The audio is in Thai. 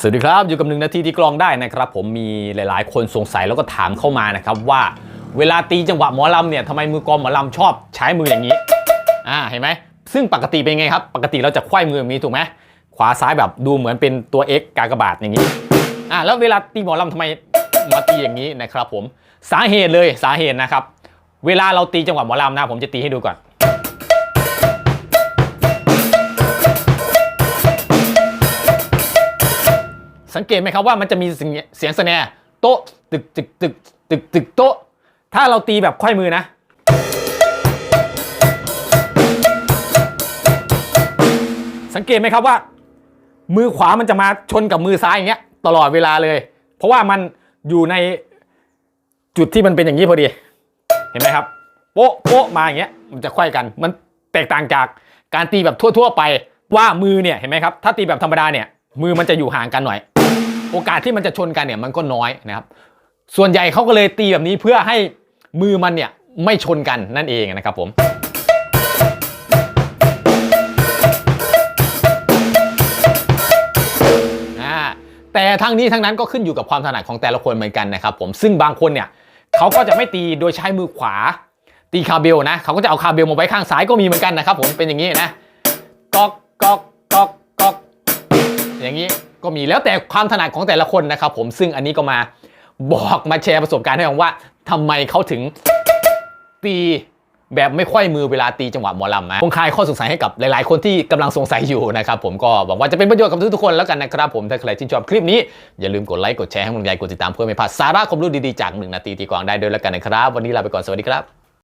สวัสดีครับ อยู่กับหนึ่งนาทีที่กลองได้นะครับ ผมมีหลายๆ คนสงสัยแล้วก็ถามเข้ามานะครับว่าเวลาตีจังหวะหมอลำเนี่ยทำไมมือกองหมอลำชอบใช้มืออย่างนี้อ่าเห็นไหมซึ่งปกติเป็นไงครับ ปกติเราจะไขว้มือแบบนี้ถูกไหมขวาซ้ายแบบดูเหมือนเป็นตัว X กากบาทอย่างนี้อ่าแล้วเวลาตีหมอลำทำไมมาตีอย่างนี้นะครับผมสาเหตุเลยสาเหตุนะครับ เวลาเราตีจังหวะหมอลำนะผมจะตีให้ดูก่อน สังเกตไหมครับว่ามันจะมีเสียงเสียงสแนร์โต๊ะตึกตึกตึกตึกตึกโต๊ะ ถ้าเราตีแบบค่อยมือนะ สังเกตไหมครับว่า มือขวามันจะมาชนกับมือซ้ายอย่างเงี้ยตลอดเวลาเลย เพราะว่ามันอยู่ในจุดที่มันเป็นอย่างนี้พอดี เห็นไหมครับโป๊ะโป๊ะมาอย่างเงี้ยมันจะไขว้กัน มันแตกต่างจากการตีแบบทั่ว ๆ ไปว่ามือเนี่ยเห็นไหมครับ ถ้าตีแบบธรรมดาเนี่ยมือมันจะอยู่ห่างกันหน่อย โอกาสที่มันจะชนกันเนี่ยมันก็น้อยนะครับ ส่วนใหญ่เขาก็เลยตีแบบนี้เพื่อให้มือมันเนี่ยไม่ชนกันนั่นเองนะครับผมแต่ทั้งนี้ทั้งนั้นก็ขึ้นอยู่กับความถนัดของแต่ละคนเหมือนกันนะครับผมซึ่งบางคนเนี่ยเขาก็จะไม่ตีโดยใช้มือขวา ตีคาเบลนะเขาก็จะเอาคาเบลมาไว้ข้างซ้ายก็มีเหมือนกันนะครับผมเป็นอย่างนี้นะก๊อกก๊อกก๊อกก๊อกอย่างนี้ ก็มีแล้วแต่ความถนัดของแต่ละคนนะครับผมซึ่งอันนี้ก็มาบอกมาแชร์ประสบการณ์ให้ฟังว่าทำไมเขาถึงตีแบบไม่ค่อยมือเวลาตีจังหวะหมอลำนะคงคลายข้อสงสัยให้กับหลาย ๆ คนที่กำลังสงสัยอยู่นะครับผมก็หวังว่าจะเป็นประโยชน์กับทุกๆคนแล้วกันนะครับผมถ้าใครที่นชอบคลิปนี้ อย่าลืมกดไลค์กดแชร์ให้กำลังใจกดติดตามเพื่อไม่พลาดสาระความรู้ดี ๆ จากหนึ่งนาทีตีกวางได้ด้วยแล้วกันนะครับ วันนี้ลาไปก่อนสวัสดีครับ